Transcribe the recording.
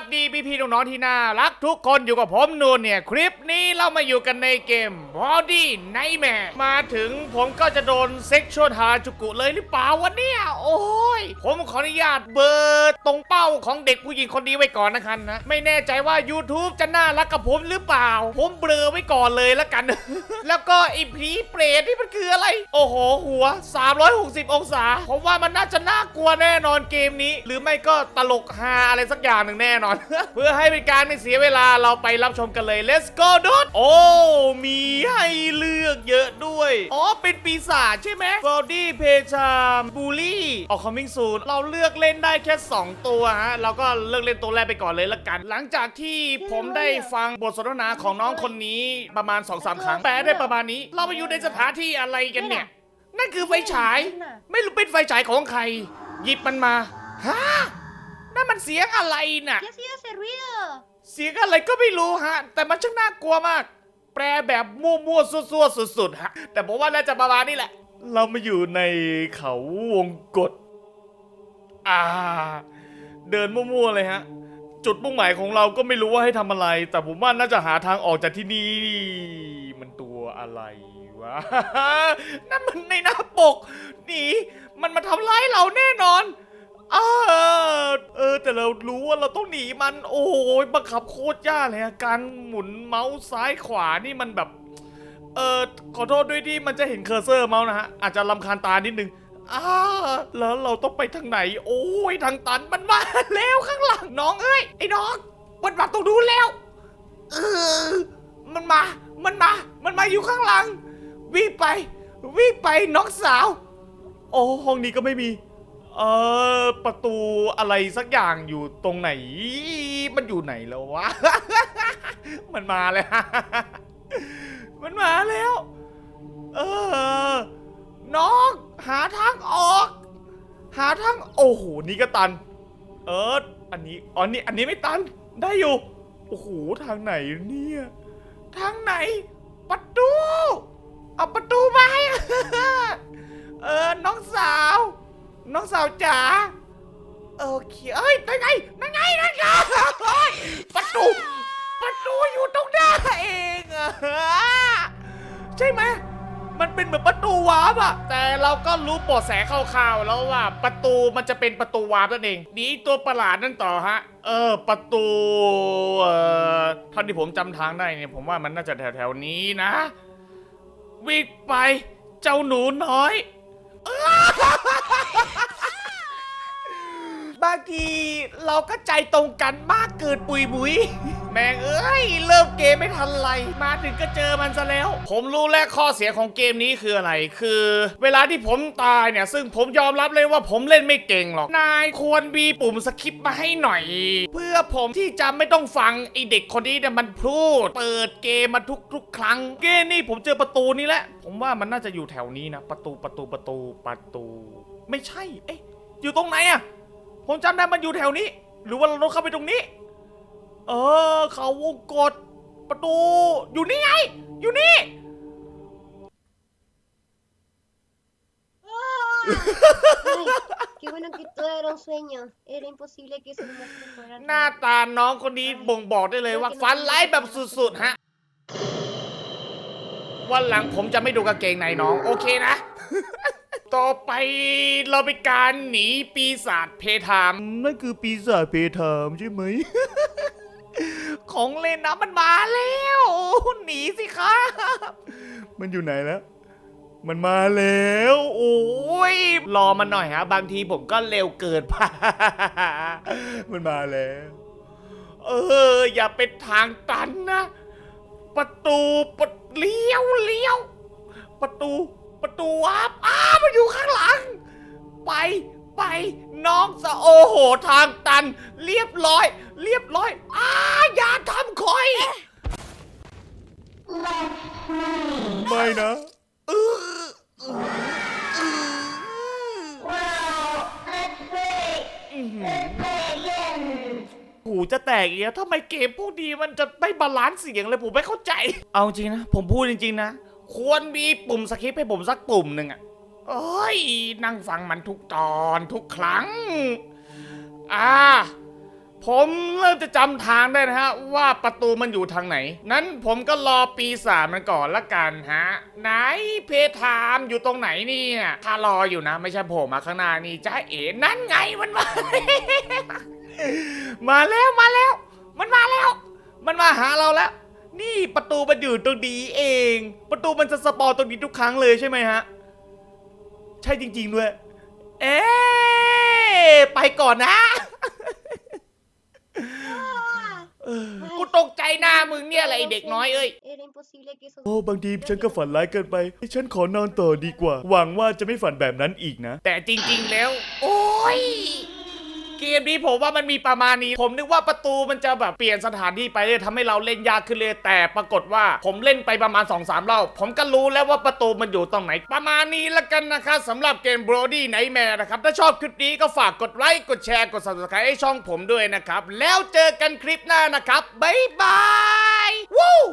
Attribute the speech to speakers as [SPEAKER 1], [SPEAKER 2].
[SPEAKER 1] วัสดีพี่พี่น้องๆที่น่ารักทุกคนอยู่กับผมนูนเนี่ย คลิปนี้เรามาอยู่กันในเกม Body Nightmare มาถึงผมก็จะโดนเซ็กชวลฮาจุกุเลยหรือเปล่าวะเนี่ย โอ้ ผมขออนุญาตเบอร์ตรงเป้าของเด็กผู้หญิงคนนี้ไว้ก่อนนะครับนะ ไม่แน่ใจว่า YouTube จะน่ารักกับผมหรือเปล่า ผมเบลอไว้ก่อนเลยละกัน แล้วก็ไอ้ผีเปรตนี่มันคืออะไร โอ้โห หัว 360 องศา ผมว่ามันน่าจะน่ากลัวแน่นอนเกมนี้ หรือไม่ก็ตลกฮาอะไรสักอย่างหนึ่งแน่นอน เพื่อให้เป็นการไม่เสียเวลาเราไปรับชมกันเลย let's go dude โอ้ มีให้เลือกเยอะด้วย อ๋อ เป็นปีศาจใช่ไหม g o l d y p a c h a m Bully ออก coming soon เราเลือกเล่นได้แค่ 2 ตัวฮะเราก็เลือกเล่นตัวแรกไปก่อนเลยละกัน หลังจากที่ผมได้ฟังบทสนทนาของน้องคนนี้ประมาณ2-3ครั้งแปลได้ประมาณนี้ เราไปอยู่ในสถานที่อะไรกันเนี่ย นั่นคือไฟฉาย ไม่รู้เป็นไฟฉายของใคร หยิบมันมาฮะนั่นมันเสียงอะไรน่ะ
[SPEAKER 2] ¿Qué ha sido ese ruido?
[SPEAKER 1] เสียงอะไรก็ไม่รู้ฮะ แต่มันช่างน่ากลัวมาก แปลแบบมั่วๆซั่วๆสุดๆฮะ แต่ผมว่าน่าจะประมาณนี้แหละ เรามาอยู่ในเขาวงกฏ อ่า เดินมั่วๆเลยฮะ จุดมุ่งหมายของเราก็ไม่รู้ว่าให้ทำอะไร แต่ผมว่าน่าจะหาทางออกจากที่นี่มันตัวอะไรวะ นั่นมันในหน้าปกหนีมันมาทำร้ายเราแน่นอนเออเออ แต่เรารู้ว่าเราต้องหนีมัน โอ้ยบังคับโคตรยากเลยอะการหมุนเมาส์ซ้ายขวานี่มันแบบ เออขอโทษด้วยที่มันจะเห็นเคอร์เซอร์เมาส์นะฮะ อาจจะลำคาญตานิดนึง อ้าแล้วเราต้องไปทางไหน โอ้ยทางตันมันมาแล้วข้างหลังน้องเอ้ยไอ้น้องมันมาตรงนู้นแล้วเออมันมา มันมา มันมาอยู่ข้างหลัง วิ่งไป วิ่งไปน้องสาว โอ้ห้องนี้ก็ไม่มี เออประตูอะไรสักอย่างอยู่ตรงไหน มันอยู่ไหนแล้ววะ มันมาแล้วมันมาแล้ว หาทางออก หาทางโอ้โหนี่ก็ตัน เอออันนี้อ๋อนี่อันนี้ไม่ตันได้อยู่โอ้โหทางไหนเนี่ยทางไหน ประตูเอาประตูมาให้ เออน้องสาว น้องสาวจ๋าโอเคเอ้ยนั่นไงนั่นไงนั่นไงประตูประตูอยู่ตรงหน้าเองอะใช่ไหม มันเป็นเหมือนประตูวาร์ปอะแต่เราก็รู้เบาะแสคร่าวๆแล้วว่าประตูมันจะเป็นประตูวาร์ปนั่นเองหนีตัวประหลาดนั่นต่อฮะ เออ ประตูเอ่อเท่าที่ผมจำทางได้เนี่ยผมว่ามันน่าจะแถวๆนี้นะวิ่งไปเจ้าหนูน้อยบางทีเราก็ใจตรงกันมากเกินปุยบุย แม่งเอ้ยเริ่มเกมไม่ทันไร มาถึงก็เจอมันซะแล้ว ผมรู้แล้วข้อเสียของเกมนี้คืออะไร คือ เวลาที่ผมตายเนี่ย ซึ่งผมยอมรับเลยว่าผมเล่นไม่เก่งหรอก นายควรมีปุ่มสคริปต์มาให้หน่อย เพื่อผมที่จะไม่ต้องฟังไอเด็กคนนี้เนี่ยมันพูด เปิดเกมมาทุกๆครั้ง เกมนี่ผมเจอประตูนี้แหละ ผมว่ามันน่าจะอยู่แถวนี้นะ ประตูประตูประตูประตู ไม่ใช่ เอ๊ะ อยู่ตรงไหนอะผมจำได้มันอยู่แถวนี้ หรือว่าเราต้องเข้าไปตรงนี้ เออ เขาวงกดประตู อยู่นี่ไง อยู่นี่
[SPEAKER 2] Ay, qué bueno que todo era un sueño. Era imposible que ese monstruo fuera
[SPEAKER 1] หน้าตาน้องคนนี้บ่งบอกได้เลยว่าฟันไล่แบบสุดๆ ฮะ วันหลังผมจะไม่ดูกางเกงในน้อง โอเคนะ ต่อไปเราไปการหนีปีศาจเพทาม นั่นคือปีศาจเพทามใช่ไหม ของเล่นนะมันมาแล้วหนีสิครับ มันอยู่ไหนแล้วมันมาแล้วโอ้ยรอมันหน่อยฮะ บางทีผมก็เร็วเกินไปมันมาแล้ว เออ อย่าเป็นทางตันนะ ประตูปดเลี้ยวเลี้ยว ประตู ประตูวาร์ปอ้ามันอยู่ข้างหลัง ไป ไปน้องสะโอโหทางตัน เรียบร้อย เรียบร้อยอ้าอย่าทำคอย ไม่นะเออหูจะแตกอีกแล้วทำไมเกมพวกนี้มันจะไม่บาลานซ์เสียงเลยผมไม่เข้าใจ เอาจริงนะ ผมพูดจริงๆนะ ควรมีปุ่มสคิปให้ผมสักปุ่มหนึ่งอะ เอ้ย นั่งฟังมันทุกตอนทุกครั้ง อ่า ผมเริ่มจะจำทางได้นะฮะ ว่าประตูมันอยู่ทางไหน นั้นผมก็รอปีศาจมันก่อนละกันฮะ ไหนเพทามอยู่ตรงไหนเนี่ยถ้ารออยู่นะ ไม่ใช่โผล่มาข้างหน้านี่จ้าเอ๋นั่นไงมันมา มาแล้วมาแล้ว มันมาแล้ว มันมาหาเราแล้ว นี่ประตูมันอยู่ตรงนี้เอง ประตูมันจะสปอนตรงนี้ทุกครั้งเลยใช่ไหมฮะ ใช่จริง ๆ ด้วย เอ๊ะไปก่อนนะ เออกูตกใจหน้ามึงเนี่ยอะไรไอ้เด็กน้อยเอ้ย
[SPEAKER 2] Era imposible que eso
[SPEAKER 3] โอ้บางทีฉันก็ฝันร้ายเกินไป ฉันขอนอนต่อดีกว่า หวังว่าจะไม่ฝันแบบนั้นอีกนะ
[SPEAKER 1] แต่จริง ๆ แล้ว โอ้ย เกมนี้ผมว่ามันมีประมาณนี้ ผมนึกว่าประตูมันจะแบบเปลี่ยนสถานที่ไปเลยทำให้เราเล่นยากขึ้นเลยแต่ปรากฏว่าผมเล่นไปประมาณ2อสามรอบผมก็รู้แล้วว่าประตูมันอยู่ตรงไหน ประมาณนี้ละกันนะครับสำหรับเกม Brody Nightmare นะครับถ้าชอบคลิปนี้ก็ฝากกดไลค์กดแชร์กด subscribe ให้ช่องผมด้วยนะครับแล้วเจอกันคลิปหน้านะครับบ๊ายบาย